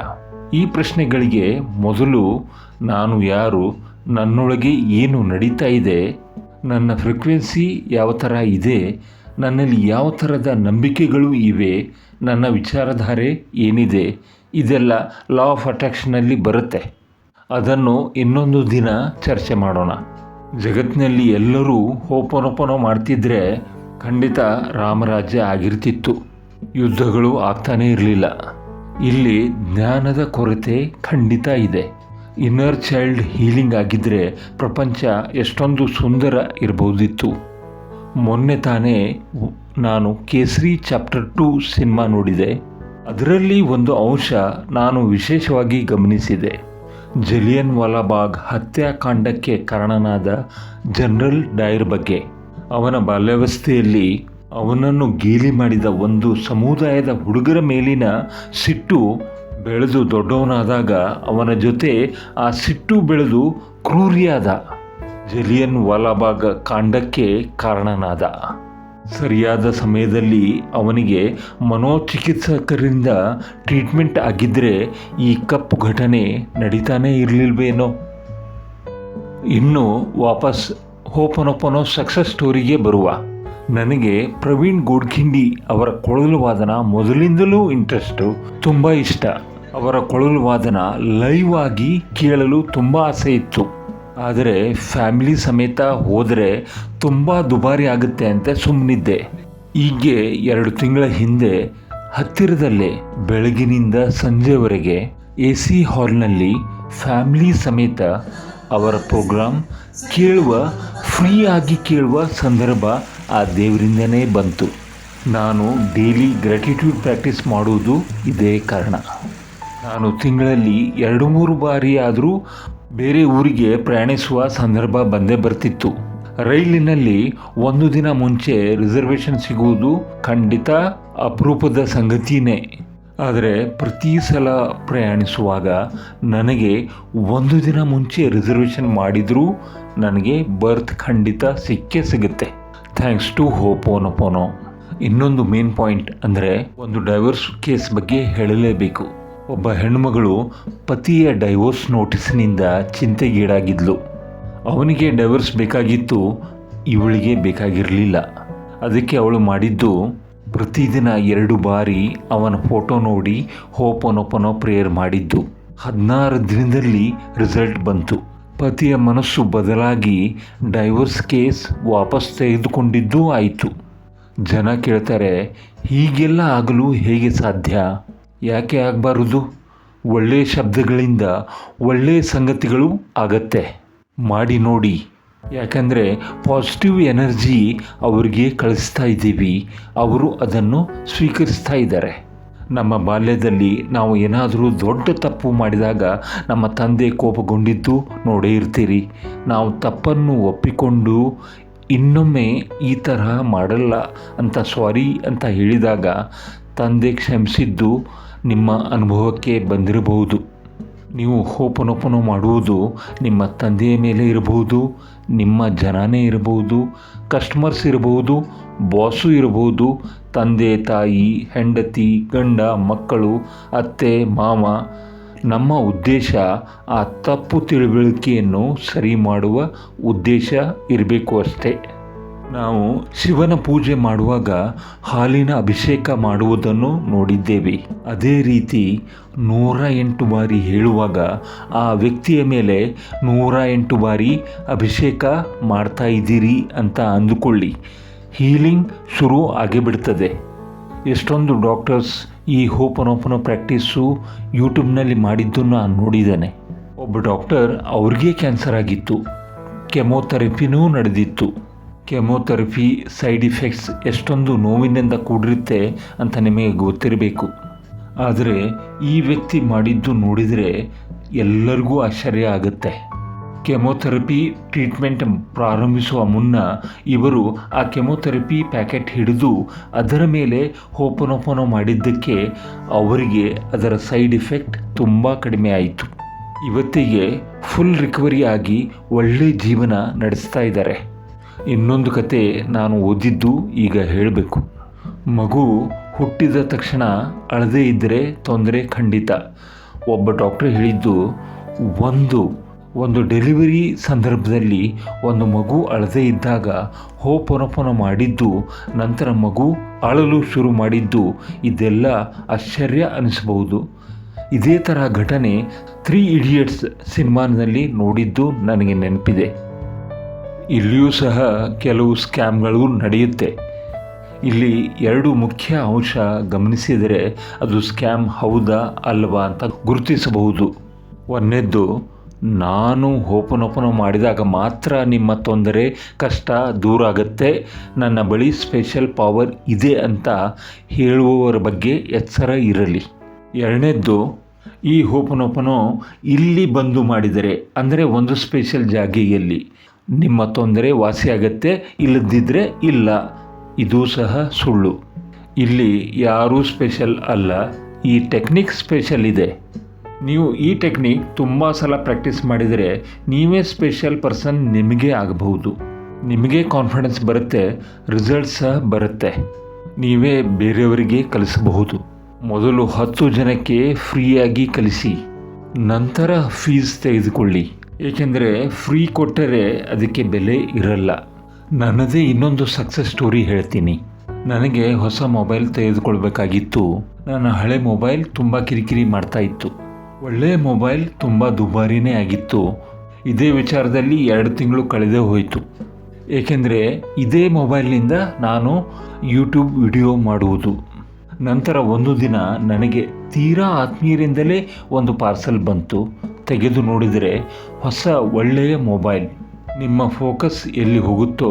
S1: ಈ ಪ್ರಶ್ನೆಗಳಿಗೆ ಮೊದಲು ನಾನು ಯಾರು? ನನ್ನೊಳಗೆ ಏನು ನಡೀತಾ ಇದೆ, ನನ್ನ ಫ್ರೀಕ್ವೆನ್ಸಿ ಯಾವ ಥರ ಇದೆ, ನನ್ನಲ್ಲಿ ಯಾವ ಥರದ ನಂಬಿಕೆಗಳು ಇವೆ, ನನ್ನ ವಿಚಾರಧಾರೆ ಏನಿದೆ, ಇದೆಲ್ಲ ಲಾ ಆಫ್ ಅಟ್ರಾಕ್ಷನಲ್ಲಿ ಬರುತ್ತೆ. ಅದನ್ನು ಇನ್ನೊಂದು ದಿನ ಚರ್ಚೆ ಮಾಡೋಣ. ಜಗತ್ತಿನಲ್ಲಿ ಎಲ್ಲರೂ ಹೋಪನೋಪನೋ ಮಾಡ್ತಿದ್ರೆ ಖಂಡಿತ ರಾಮರಾಜ್ಯ ಆಗಿರ್ತಿತ್ತು. ಯುದ್ಧಗಳು ಆಗ್ತಾನೇ ಇರಲಿಲ್ಲ. ಇಲ್ಲಿ ಜ್ಞಾನದ ಕೊರತೆ ಖಂಡಿತ ಇದೆ. ಇನ್ನರ್ ಚೈಲ್ಡ್ ಹೀಲಿಂಗ್ ಆಗಿದ್ದರೆ ಪ್ರಪಂಚ ಎಷ್ಟೊಂದು ಸುಂದರ ಇರಬಹುದಿತ್ತು. ಮೊನ್ನೆ ತಾನೇ ನಾನು ಕೇಸರಿ ಚಾಪ್ಟರ್ ಟು ಸಿನಿಮಾ ನೋಡಿದೆ. ಅದರಲ್ಲಿ ಒಂದು ಅಂಶ ನಾನು ವಿಶೇಷವಾಗಿ ಗಮನಿಸಿದೆ. ಜಲಿಯನ್ ವಾಲಾಬಾಗ್ ಹತ್ಯಾಕಾಂಡಕ್ಕೆ ಕಾರಣನಾದ ಜನರಲ್ ಡೈರ್ ಬಗ್ಗೆ. ಅವನ ಬಾಲ್ಯಾವಸ್ಥೆಯಲ್ಲಿ ಅವನನ್ನು ಗೇಲಿ ಮಾಡಿದ ಒಂದು ಸಮುದಾಯದ ಹುಡುಗರ ಮೇಲಿನ ಸಿಟ್ಟು ಬೆಳೆದು ದೊಡ್ಡವನಾದಾಗ ಅವನ ಜೊತೆ ಆ ಸಿಟ್ಟು ಬೆಳೆದು ಕ್ರೂರಿಯಾದ ಜಲಿಯನ್ ವಾಲಾಬಾಗ್ ಕಾಂಡಕ್ಕೆ ಕಾರಣನಾದ. ಸರಿಯಾದ ಸಮಯದಲ್ಲಿ ಅವನಿಗೆ ಮನೋಚಿಕಿತ್ಸಕರಿಂದ ಟ್ರೀಟ್ಮೆಂಟ್ ಆಗಿದ್ದರೆ ಈ ಕಪ್ಪು ಘಟನೆ ನಡೀತಾನೇ ಇರಲಿಲ್ವೇನೋ. ಇನ್ನು ವಾಪಸ್ ಹೋಪನೊಪನೋ ಸಕ್ಸಸ್ ಸ್ಟೋರಿಗೆ ಬರುವ. ನನಗೆ ಪ್ರವೀಣ್ ಗೋಡ್ಖಿಂಡಿ ಅವರ ಕೊಳಲು ವಾದನ ಮೊದಲಿಂದಲೂ ಇಂಟ್ರೆಸ್ಟು, ತುಂಬ ಇಷ್ಟ. ಅವರ ಕೊಳಲು ವಾದನ ಲೈವ್ ಆಗಿ ಕೇಳಲು ತುಂಬ ಆಸೆ ಇತ್ತು. ಆದರೆ ಫ್ಯಾಮಿಲಿ ಸಮೇತ ಹೋದರೆ ತುಂಬ ದುಬಾರಿ ಆಗುತ್ತೆ ಅಂತ ಸುಮ್ಮನಿದ್ದೆ ಹೀಗೆ ಎರಡು ತಿಂಗಳ ಹಿಂದೆ ಹತ್ತಿರದಲ್ಲೇ ಬೆಳಗಿನಿಂದ ಸಂಜೆವರೆಗೆ ಎ ಸಿ ಹಾಲ್ನಲ್ಲಿ ಫ್ಯಾಮಿಲಿ ಸಮೇತ ಅವರ ಪ್ರೋಗ್ರಾಮ್ ಕೇಳುವ, ಫ್ರೀ ಆಗಿ ಕೇಳುವ ಸಂದರ್ಭ ಆ ದೇವರಿಂದನೇ ಬಂತು. ನಾನು ಡೈಲಿ ಗ್ರ್ಯಾಟಿಟ್ಯೂಡ್ ಪ್ರಾಕ್ಟೀಸ್ ಮಾಡುವುದು ಇದೇ ಕಾರಣ. ನಾನು ತಿಂಗಳಲ್ಲಿ ಎರಡು ಮೂರು ಬಾರಿ ಆದರೂ ಬೇರೆ ಊರಿಗೆ ಪ್ರಯಾಣಿಸುವ ಸಂದರ್ಭ ಬಂದೇ ಬರ್ತಿತ್ತು. ರೈಲಿನಲ್ಲಿ ಒಂದು ದಿನ ಮುಂಚೆ ರಿಸರ್ವೇಷನ್ ಸಿಗುವುದು ಖಂಡಿತ ಅಪರೂಪದ ಸಂಗತಿನೇ. ಆದರೆ ಪ್ರತಿ ಸಲ ಪ್ರಯಾಣಿಸುವಾಗ ನನಗೆ ಒಂದು ದಿನ ಮುಂಚೆ ರಿಸರ್ವೇಷನ್ ಮಾಡಿದರೂ ನನಗೆ ಬರ್ತ್ ಖಂಡಿತ ಸಿಕ್ಕೇ ಸಿಗುತ್ತೆ. Thanks to Ho'oponopono. ಇನ್ನೊಂದು ಮೇನ್ ಪಾಯಿಂಟ್ ಅಂದರೆ ಒಂದು ಡೈವರ್ಸ್ ಕೇಸ್ ಬಗ್ಗೆ ಹೇಳಲೇಬೇಕು. ಒಬ್ಬ ಹೆಣ್ಣುಮಗಳು ಪತಿಯ ಡೈವೋರ್ಸ್ ನೋಟಿಸ್ನಿಂದ ಚಿಂತೆಗೀಡಾಗಿದ್ಲು. ಅವನಿಗೆ ಡೈವರ್ಸ್ ಬೇಕಾಗಿತ್ತು, ಇವಳಿಗೆ ಬೇಕಾಗಿರಲಿಲ್ಲ. ಅದಕ್ಕೆ ಅವಳು ಮಾಡಿದ್ದು, ಪ್ರತಿದಿನ ಎರಡು ಬಾರಿ ಅವನ ಫೋಟೋ ನೋಡಿ ಹೋಪನೊಪನೋ ಪ್ರೇಯರ್ ಮಾಡಿದ್ದು. ಹದಿನಾರು ದಿನದಲ್ಲಿ ರಿಸಲ್ಟ್ ಬಂತು. ಪತಿಯ ಮನಸ್ಸು ಬದಲಾಗಿ ಡೈವರ್ಸ್ ಕೇಸ್ ವಾಪಸ್ ತೆಗೆದುಕೊಂಡಿದ್ದೂ ಆಯಿತು. ಜನ ಕೇಳ್ತಾರೆ, ಹೀಗೆಲ್ಲ ಆಗಲು ಹೇಗೆ ಸಾಧ್ಯ? ಯಾಕೆ ಆಗಬಾರದು? ಒಳ್ಳೆಯ ಶಬ್ದಗಳಿಂದ ಒಳ್ಳೆಯ ಸಂಗತಿಗಳು ಆಗತ್ತೆ. ಮಾಡಿ ನೋಡಿ. ಯಾಕಂದರೆ ಪಾಸಿಟಿವ್ ಎನರ್ಜಿ ಅವರಿಗೆ ಕಳಿಸ್ತಾ ಇದ್ದೀವಿ. ಅವರು ಅದನ್ನು ಸ್ವೀಕರಿಸ್ತಾ ಇದ್ದಾರೆ. ನಮ್ಮ ಬಾಲ್ಯದಲ್ಲಿ ನಾವು ಏನಾದರೂ ದೊಡ್ಡ ತಪ್ಪು ಮಾಡಿದಾಗ ನಮ್ಮ ತಂದೆ ಕೋಪಗೊಂಡಿದ್ದು ನೋಡೇ ಇರ್ತೀರಿ. ನಾವು ತಪ್ಪನ್ನು ಒಪ್ಪಿಕೊಂಡು ಇನ್ನೊಮ್ಮೆ ಈ ತರಹ ಮಾಡಲ್ಲ ಅಂತ ಸಾರಿ ಅಂತ ಹೇಳಿದಾಗ ತಂದೆ ಕ್ಷಮಿಸಿದ್ದು ನಿಮ್ಮ ಅನುಭವಕ್ಕೆ ಬಂದಿರಬಹುದು. ನೀವು ಹೋಪನೋಪನೋ ಮಾಡುವುದು ನಿಮ್ಮ ತಂದೆಯ ಮೇಲೆ ಇರಬಹುದು, ನಿಮ್ಮ ಜನನೇ ಇರಬಹುದು ಕಸ್ಟಮರ್ಸ್ ಇರಬಹುದು ಬಾಸು ಇರಬಹುದು, ತಂದೆ, ತಾಯಿ, ಹೆಂಡತಿ, ಗಂಡ, ಮಕ್ಕಳು, ಅತ್ತೆ, ಮಾವ. ನಮ್ಮ ಉದ್ದೇಶ ಆ ತಪ್ಪು ತಿಳುವಳಿಕೆಯನ್ನು ಸರಿ ಮಾಡುವ ಉದ್ದೇಶ ಇರಬೇಕು ಅಷ್ಟೇ. ನಾವು ಶಿವನ ಪೂಜೆ ಮಾಡುವಾಗ ಹಾಲಿನ ಅಭಿಷೇಕ ಮಾಡುವುದನ್ನು ನೋಡಿದ್ದೇವೆ. ಅದೇ ರೀತಿ ನೂರ ಎಂಟು ಬಾರಿ ಹೇಳುವಾಗ ಆ ವ್ಯಕ್ತಿಯ ಮೇಲೆ ನೂರ ಎಂಟು ಬಾರಿ ಅಭಿಷೇಕ ಮಾಡ್ತಾ ಇದ್ದೀರಿ ಅಂತ ಅಂದುಕೊಳ್ಳಿ. ಹೀಲಿಂಗ್ ಶುರು ಆಗಿಬಿಡ್ತದೆ. ಎಷ್ಟೊಂದು ಡಾಕ್ಟರ್ಸ್ ಈ ಹೋಪನೋಪನ ಪ್ರಾಕ್ಟೀಸು ಯೂಟ್ಯೂಬ್ನಲ್ಲಿ ಮಾಡಿದ್ದು ನಾನು ನೋಡಿದ್ದೇನೆ. ಒಬ್ಬ ಡಾಕ್ಟರ್ ಅವ್ರಿಗೆ ಕ್ಯಾನ್ಸರ್ ಆಗಿತ್ತು. ಕೆಮೋಥೆರಪಿನೂ ನಡೆದಿತ್ತು. ಕೆಮೊಥೆರಪಿ ಸೈಡ್ ಇಫೆಕ್ಟ್ಸ್ ಎಷ್ಟೊಂದು ನೋವಿನಿಂದ ಕೂಡಿರುತ್ತೆ ಅಂತ ನಿಮಗೆ ಗೊತ್ತಿರಬೇಕು. ಆದರೆ ಈ ವ್ಯಕ್ತಿ ಮಾಡಿದ್ದು ನೋಡಿದರೆ ಎಲ್ಲರಿಗೂ ಆಶ್ಚರ್ಯ ಆಗುತ್ತೆ. ಕೆಮೊಥೆರಪಿ ಟ್ರೀಟ್ಮೆಂಟ್ ಪ್ರಾರಂಭಿಸುವ ಮುನ್ನ ಇವರು ಆ ಕೆಮೊಥೆರಪಿ ಪ್ಯಾಕೆಟ್ ಹಿಡಿದು ಅದರ ಮೇಲೆ ಹೋಪನೋಪನ ಮಾಡಿದ್ದಕ್ಕೆ ಅವರಿಗೆ ಅದರ ಸೈಡ್ ಇಫೆಕ್ಟ್ ತುಂಬ ಕಡಿಮೆ ಆಯಿತು. ಇವತ್ತಿಗೆ ಫುಲ್ ರಿಕವರಿ ಆಗಿ ಒಳ್ಳೆ ಜೀವನ ನಡೆಸ್ತಾ ಇದ್ದಾರೆ. ಇನ್ನೊಂದು ಕತೆ ನಾನು ಓದಿದ್ದು ಈಗ ಹೇಳಬೇಕು. ಮಗು ಹುಟ್ಟಿದ ತಕ್ಷಣ ಅಳದೇ ಇದ್ದರೆ ತೊಂದರೆ ಖಂಡಿತ. ಒಬ್ಬ ಡಾಕ್ಟರ್ ಹೇಳಿದ್ದು, ಒಂದು ಒಂದು ಡೆಲಿವರಿ ಸಂದರ್ಭದಲ್ಲಿ ಒಂದು ಮಗು ಅಳದೇ ಇದ್ದಾಗ ಹೋಪೊನಪೊನ ಮಾಡಿದ್ದು, ನಂತರ ಮಗು ಅಳಲು ಶುರು ಮಾಡಿದ್ದು, ಇದೆಲ್ಲ ಆಶ್ಚರ್ಯ ಅನಿಸಬಹುದು. ಇದೇ ಥರ ಘಟನೆ ತ್ರೀ ಇಡಿಯಟ್ಸ್ ಸಿನಿಮಾನಲ್ಲಿ ನೋಡಿದ್ದು ನನಗೆ ನೆನಪಿದೆ. ಇಲ್ಲಿಯೂ ಸಹ ಕೆಲವು ಸ್ಕ್ಯಾಮ್ಗಳು ನಡೆಯುತ್ತೆ. ಇಲ್ಲಿ ಎರಡು ಮುಖ್ಯ ಅಂಶ ಗಮನಿಸಿದರೆ ಅದು ಸ್ಕ್ಯಾಮ್ ಹೌದಾ ಅಲ್ವಾ ಅಂತ ಗುರುತಿಸಬಹುದು. ಒಂದನೇದ್ದು, ನಾನು ಹೋಪನೋಪನ ಮಾಡಿದಾಗ ಮಾತ್ರ ನಿಮ್ಮ ತೊಂದರೆ, ಕಷ್ಟ ದೂರ ಆಗುತ್ತೆ ನನ್ನ ಬಳಿ ಸ್ಪೆಷಲ್ ಪವರ್ ಇದೆ ಅಂತ ಹೇಳುವವರ ಬಗ್ಗೆ ಎಚ್ಚರ ಇರಲಿ. ಎರಡನೇದ್ದು, ಈ ಹೋಪನೋಪನೋ ಇಲ್ಲಿ ಬಂದು ಮಾಡಿದರೆ, ಅಂದರೆ ಒಂದು ಸ್ಪೆಷಲ್ ಜಾಗೆಯಲ್ಲಿ ನಿಮ್ಮ ತೊಂದರೆ ವಾಸಿಯಾಗತ್ತೆ ಇಲ್ಲದಿದ್ದರೆ ಇಲ್ಲ. ಇದು ಸಹ ಸುಳ್ಳು. ಇಲ್ಲಿ ಯಾರೂ ಸ್ಪೆಷಲ್ ಅಲ್ಲ, ಈ ಟೆಕ್ನಿಕ್ ಸ್ಪೆಷಲ್ ಇದೆ. ನೀವು ಈ ಟೆಕ್ನಿಕ್ ತುಂಬ ಸಲ ಪ್ರಾಕ್ಟೀಸ್ ಮಾಡಿದರೆ ನೀವೇ ಸ್ಪೆಷಲ್ ಪರ್ಸನ್ ನಿಮಗೆ ಆಗಬಹುದು. ನಿಮಗೆ ಕಾನ್ಫಿಡೆನ್ಸ್ ಬರುತ್ತೆ ರಿಸಲ್ಟ್ ಸಹ ಬರುತ್ತೆ. ನೀವೇ ಬೇರೆಯವರಿಗೆ ಕಲಿಸಬಹುದು. ಮೊದಲು ಹತ್ತು ಜನಕ್ಕೆ ಫ್ರೀಯಾಗಿ ಕಲಿಸಿ, ನಂತರ ಫೀಸ್ ತೆಗೆದುಕೊಳ್ಳಿ. ಏಕೆಂದರೆ ಫ್ರೀ ಕೊಟ್ಟರೆ ಅದಕ್ಕೆ ಬೆಲೆ ಇರಲ್ಲ. ನನ್ನದೇ ಇನ್ನೊಂದು ಸಕ್ಸಸ್ ಸ್ಟೋರಿ ಹೇಳ್ತೀನಿ. ನನಗೆ ಹೊಸ ಮೊಬೈಲ್ ತೆಗೆದುಕೊಳ್ಬೇಕಾಗಿತ್ತು. ನನ್ನ ಹಳೆ ಮೊಬೈಲ್ ತುಂಬ ಕಿರಿಕಿರಿ ಮಾಡ್ತಾ ಇತ್ತು. ಒಳ್ಳೆಯ ಮೊಬೈಲ್ ತುಂಬ ದುಬಾರಿನೇ ಆಗಿತ್ತು. ಇದೇ ವಿಚಾರದಲ್ಲಿ ಎರಡು ತಿಂಗಳು ಕಳೆದೇ ಹೋಯಿತು. ಏಕೆಂದರೆ ಇದೇ ಮೊಬೈಲ್ನಿಂದ ನಾನು ಯೂಟ್ಯೂಬ್ ವಿಡಿಯೋ ಮಾಡುವುದು. ನಂತರ ಒಂದು ದಿನ ನನಗೆ ತೀರಾ ಆತ್ಮೀಯರಿಂದಲೇ ಒಂದು ಪಾರ್ಸಲ್ ಬಂತು. ತೆಗೆದು ನೋಡಿದರೆ ಹೊಸ ಒಳ್ಳೆಯ ಮೊಬೈಲ್. ನಿಮ್ಮ ಫೋಕಸ್ ಎಲ್ಲಿ ಹೋಗುತ್ತೋ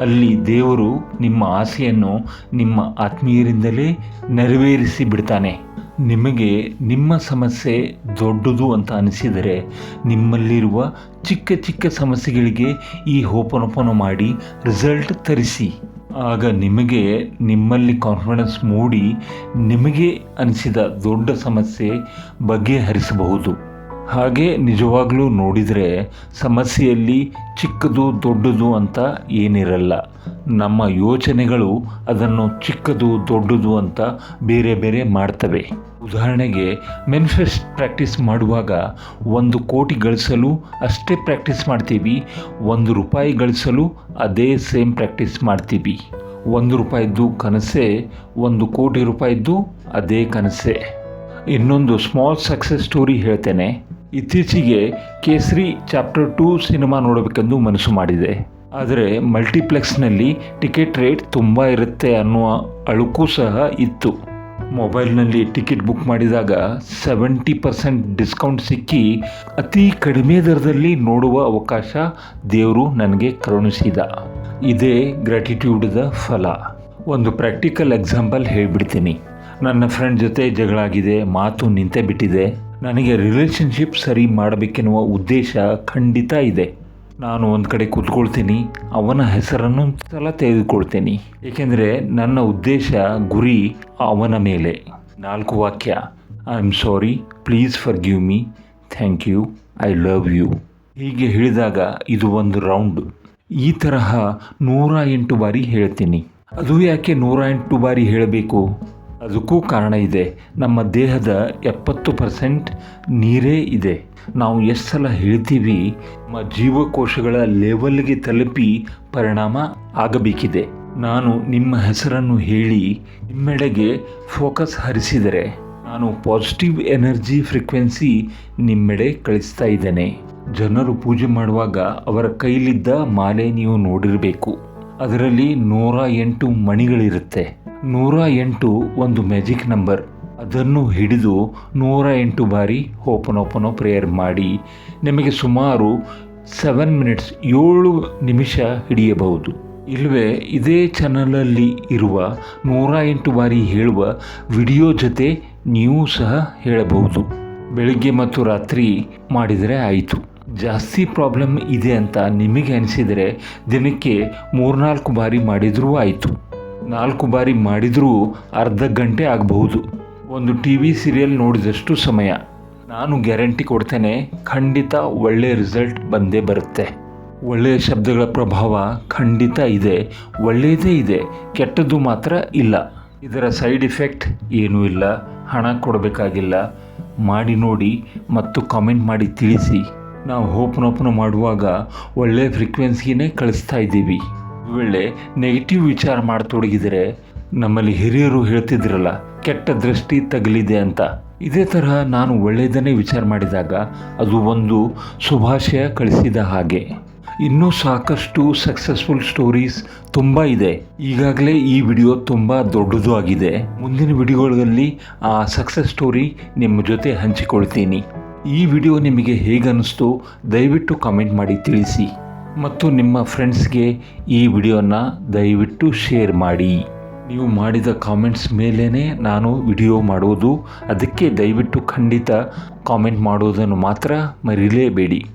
S1: ಅಲ್ಲಿ ದೇವರು ನಿಮ್ಮ ಆಸೆಯನ್ನು ನಿಮ್ಮ ಆತ್ಮೀಯರಿಂದಲೇ ನೆರವೇರಿಸಿ ಬಿಡ್ತಾನೆ. ನಿಮಗೆ ನಿಮ್ಮ ಸಮಸ್ಯೆ ದೊಡ್ಡದು ಅಂತ ಅನಿಸಿದರೆ ನಿಮ್ಮಲ್ಲಿರುವ ಚಿಕ್ಕ ಚಿಕ್ಕ ಸಮಸ್ಯೆಗಳಿಗೆ ಈ ಹೋಪನೋಪನ ಮಾಡಿ ರಿಸಲ್ಟ್ ತರಿಸಿ. ಆಗ ನಿಮಗೆ ನಿಮ್ಮಲ್ಲಿ ಕಾನ್ಫಿಡೆನ್ಸ್ ಮೂಡಿ ನಿಮಗೆ ಅನಿಸಿದ ದೊಡ್ಡ ಸಮಸ್ಯೆ ಬಗೆಹರಿಸಬಹುದು. ಹಾಗೆ ನಿಜವಾಗ್ಲೂ ನೋಡಿದರೆ ಸಮಸ್ಯೆಯಲ್ಲಿ ಚಿಕ್ಕದು ದೊಡ್ಡದು ಅಂತ ಏನಿರಲ್ಲ. ನಮ್ಮ ಯೋಚನೆಗಳು ಅದನ್ನು ಚಿಕ್ಕದು ದೊಡ್ಡದು ಅಂತ ಬೇರೆ ಬೇರೆ ಮಾಡ್ತವೆ. ಉದಾಹರಣೆಗೆ ಮೆನ್ಫೆಸ್ಟ್ ಪ್ರಾಕ್ಟೀಸ್ ಮಾಡುವಾಗ ಒಂದು ಕೋಟಿ ಗಳಿಸಲು ಅಷ್ಟೇ ಪ್ರಾಕ್ಟೀಸ್ ಮಾಡ್ತೀವಿ, ಒಂದು ರೂಪಾಯಿ ಗಳಿಸಲು ಅದೇ ಸೇಮ್ ಪ್ರಾಕ್ಟೀಸ್ ಮಾಡ್ತೀವಿ. ಒಂದು ರೂಪಾಯಿದ್ದು ಕನಸೇ, ಒಂದು ಕೋಟಿ ರೂಪಾಯಿದ್ದು ಅದೇ ಕನಸೇ. ಇನ್ನೊಂದು ಸ್ಮಾಲ್ ಸಕ್ಸಸ್ ಸ್ಟೋರಿ ಹೇಳ್ತೇನೆ. ಇತ್ತೀಚೆಗೆ ಕೇಸರಿ ಚಾಪ್ಟರ್ ಟೂ ಸಿನಿಮಾ ನೋಡಬೇಕೆಂದು ಮನಸ್ಸು ಮಾಡಿದೆ. ಆದರೆ ಮಲ್ಟಿಪ್ಲೆಕ್ಸ್ನಲ್ಲಿ ಟಿಕೆಟ್ ರೇಟ್ ತುಂಬ ಇರುತ್ತೆ ಅನ್ನುವ ಅಳುಕು ಸಹ ಇತ್ತು. ಮೊಬೈಲ್ನಲ್ಲಿ ಟಿಕೆಟ್ ಬುಕ್ ಮಾಡಿದಾಗ ಸೆವೆಂಟಿ ಪರ್ಸೆಂಟ್ ಡಿಸ್ಕೌಂಟ್ ಸಿಕ್ಕಿ ಅತಿ ಕಡಿಮೆ ದರದಲ್ಲಿ ನೋಡುವ ಅವಕಾಶ ದೇವರು ನನಗೆ ಕರುಣಿಸಿದ. ಇದೇ ಗ್ರ್ಯಾಟಿಟ್ಯೂಡ್ದ ಫಲ. ಒಂದು ಪ್ರಾಕ್ಟಿಕಲ್ ಎಕ್ಸಾಂಪಲ್ ಹೇಳಿಬಿಡ್ತೀನಿ. ನನ್ನ ಫ್ರೆಂಡ್ ಜೊತೆ ಜಗಳಾಗಿದೆ, ಮಾತು ನಿಂತೇ ಬಿಟ್ಟಿದೆ. ನನಗೆ ರಿಲೇಷನ್ಶಿಪ್ ಸರಿ ಮಾಡಬೇಕೆನ್ನುವ ಉದ್ದೇಶ ಖಂಡಿತ ಇದೆ. ನಾನು ಒಂದು ಕಡೆ ಕೂತ್ಕೊಳ್ತೀನಿ, ಅವನ ಹೆಸರನ್ನು ಸಲ ತೆಗೆದುಕೊಳ್ತೀನಿ. ಏಕೆಂದರೆ ನನ್ನ ಉದ್ದೇಶ ಗುರಿ ಅವನ ಮೇಲೆ. ನಾಲ್ಕು ವಾಕ್ಯ I am sorry please forgive me thank you I love you ಹೀಗೆ ಹೇಳಿದಾಗ ಇದು ಒಂದು ರೌಂಡ್. ಈ ತರಹ ನೂರ ಎಂಟು ಬಾರಿ ಹೇಳ್ತೀನಿ. ಅದು ಯಾಕೆ ನೂರ ಎಂಟು ಬಾರಿ ಹೇಳಬೇಕು? ಅದಕ್ಕೂ ಕಾರಣ ಇದೆ. ನಮ್ಮ ದೇಹದ ಎಪ್ಪತ್ತು ಪರ್ಸೆಂಟ್ ನೀರೇ ಇದೆ. ನಾವು ಎಷ್ಟು ಸಲ ಹೇಳ್ತೀವಿ, ನಮ್ಮ ಜೀವಕೋಶಗಳ ಲೆವೆಲ್ಗೆ ತಲುಪಿ ಪರಿಣಾಮ ಆಗಬೇಕಿದೆ. ನಾನು ನಿಮ್ಮ ಹೆಸರನ್ನು ಹೇಳಿ ನಿಮ್ಮೆಡೆಗೆ ಫೋಕಸ್ ಹರಿಸಿದರೆ ನಾನು ಪಾಸಿಟಿವ್ ಎನರ್ಜಿ ಫ್ರೀಕ್ವೆನ್ಸಿ ನಿಮ್ಮೆಡೆ ಕಳಿಸ್ತಾ ಇದ್ದೇನೆ. ಜನರು ಪೂಜೆ ಮಾಡುವಾಗ ಅವರ ಕೈಲಿದ್ದ ಮಾಲೆ ನೀವು ನೋಡಿರಬೇಕು. ಅದರಲ್ಲಿ ನೂರ ಎಂಟು ಮಣಿಗಳಿರುತ್ತೆ. ನೂರ ಎಂಟು ಒಂದು ಮ್ಯಾಜಿಕ್ ನಂಬರ್. ಅದನ್ನು ಹಿಡಿದು ನೂರ ಎಂಟು ಬಾರಿ ಓಪನ್ ಪ್ರೇಯರ್ ಮಾಡಿ ನಿಮಗೆ ಸುಮಾರು ಸೆವೆನ್ ಮಿನಿಟ್ಸ್ ಏಳು ನಿಮಿಷ ಹಿಡಿಯಬಹುದು. ಇಲ್ಲವೇ ಇದೇ ಚಾನಲಲ್ಲಿ ಇರುವ ನೂರ ಎಂಟು ಬಾರಿ ಹೇಳುವ ವಿಡಿಯೋ ಜೊತೆ ನೀವು ಸಹ ಹೇಳಬಹುದು. ಬೆಳಿಗ್ಗೆ ಮತ್ತು ರಾತ್ರಿ ಮಾಡಿದರೆ ಆಯಿತು. ಜಾಸ್ತಿ ಪ್ರಾಬ್ಲಮ್ ಇದೆ ಅಂತ ನಿಮಗೆ ಅನಿಸಿದರೆ ದಿನಕ್ಕೆ ಮೂರ್ನಾಲ್ಕು ಬಾರಿ ಮಾಡಿದರೂ ಆಯಿತು. ನಾಲ್ಕು ಬಾರಿ ಮಾಡಿದರೂ ಅರ್ಧ ಗಂಟೆ ಆಗಬಹುದು. ಒಂದು ಟಿ ವಿ ಸೀರಿಯಲ್ ನೋಡಿದಷ್ಟು ಸಮಯ. ನಾನು ಗ್ಯಾರಂಟಿ ಕೊಡ್ತೇನೆ, ಖಂಡಿತ ಒಳ್ಳೆಯ ರಿಸಲ್ಟ್ ಬಂದೇ ಬರುತ್ತೆ. ಒಳ್ಳೆಯ ಶಬ್ದಗಳ ಪ್ರಭಾವ ಖಂಡಿತ ಇದೆ, ಒಳ್ಳೆಯದೇ ಇದೆ, ಕೆಟ್ಟದ್ದು ಮಾತ್ರ ಇಲ್ಲ. ಇದರ ಸೈಡ್ ಇಫೆಕ್ಟ್ ಏನೂ ಇಲ್ಲ, ಹಣ ಕೊಡಬೇಕಾಗಿಲ್ಲ. ಮಾಡಿ ನೋಡಿ ಮತ್ತು ಕಾಮೆಂಟ್ ಮಾಡಿ ತಿಳಿಸಿ. ನಾವು ಓಪನ್ ಓಪನ್ ಮಾಡುವಾಗ ಒಳ್ಳೆ ಫ್ರೀಕ್ವೆನ್ಸಿನೇ ಕಳಿಸ್ತಾ ಇದ್ದೀವಿ. ವೇಳೆ ನೆಗೆಟಿವ್ ವಿಚಾರ ಮಾಡತೊಡಗಿದರೆ ನಮ್ಮಲ್ಲಿ ಹಿರಿಯರು ಹೇಳ್ತಿದ್ರಲ್ಲ, ಕೆಟ್ಟ ದೃಷ್ಟಿ ತಗಲಿದೆ ಅಂತ. ಇದೇ ತರಹ ನಾನು ಒಳ್ಳೆಯದನ್ನೇ ವಿಚಾರ ಮಾಡಿದಾಗ ಅದು ಒಂದು ಶುಭಾಶಯ ಕಳಿಸಿದ ಹಾಗೆ. ಇನ್ನೂ ಸಾಕಷ್ಟು ಸಕ್ಸಸ್ಫುಲ್ ಸ್ಟೋರೀಸ್ ತುಂಬ ಇದೆ. ಈಗಾಗಲೇ ಈ ವಿಡಿಯೋ ತುಂಬ ದೊಡ್ಡದು ಆಗಿದೆ. ಮುಂದಿನ ವಿಡಿಯೋಗಳಲ್ಲಿ ಆ ಸಕ್ಸಸ್ ಸ್ಟೋರಿ ನಿಮ್ಮ ಜೊತೆ ಹಂಚಿಕೊಳ್ತೀನಿ. ಈ ವಿಡಿಯೋ ನಿಮಗೆ ಹೇಗನ್ನಿಸ್ತು ದಯವಿಟ್ಟು ಕಾಮೆಂಟ್ ಮಾಡಿ ತಿಳಿಸಿ. ಮತ್ತು ನಿಮ್ಮ ಫ್ರೆಂಡ್ಸ್ಗೆ ಈ ವಿಡಿಯೋನ ದಯವಿಟ್ಟು ಶೇರ್ ಮಾಡಿ. ನೀವು ಮಾಡಿದ ಕಾಮೆಂಟ್ಸ್ ಮೇಲೇ ನಾನು ವಿಡಿಯೋ ಮಾಡೋದು ಅದಕ್ಕೆ ದಯವಿಟ್ಟು ಖಂಡಿತ ಕಾಮೆಂಟ್ ಮಾಡೋದನ್ನು ಮಾತ್ರ ಮರಿಲೇಬೇಡಿ.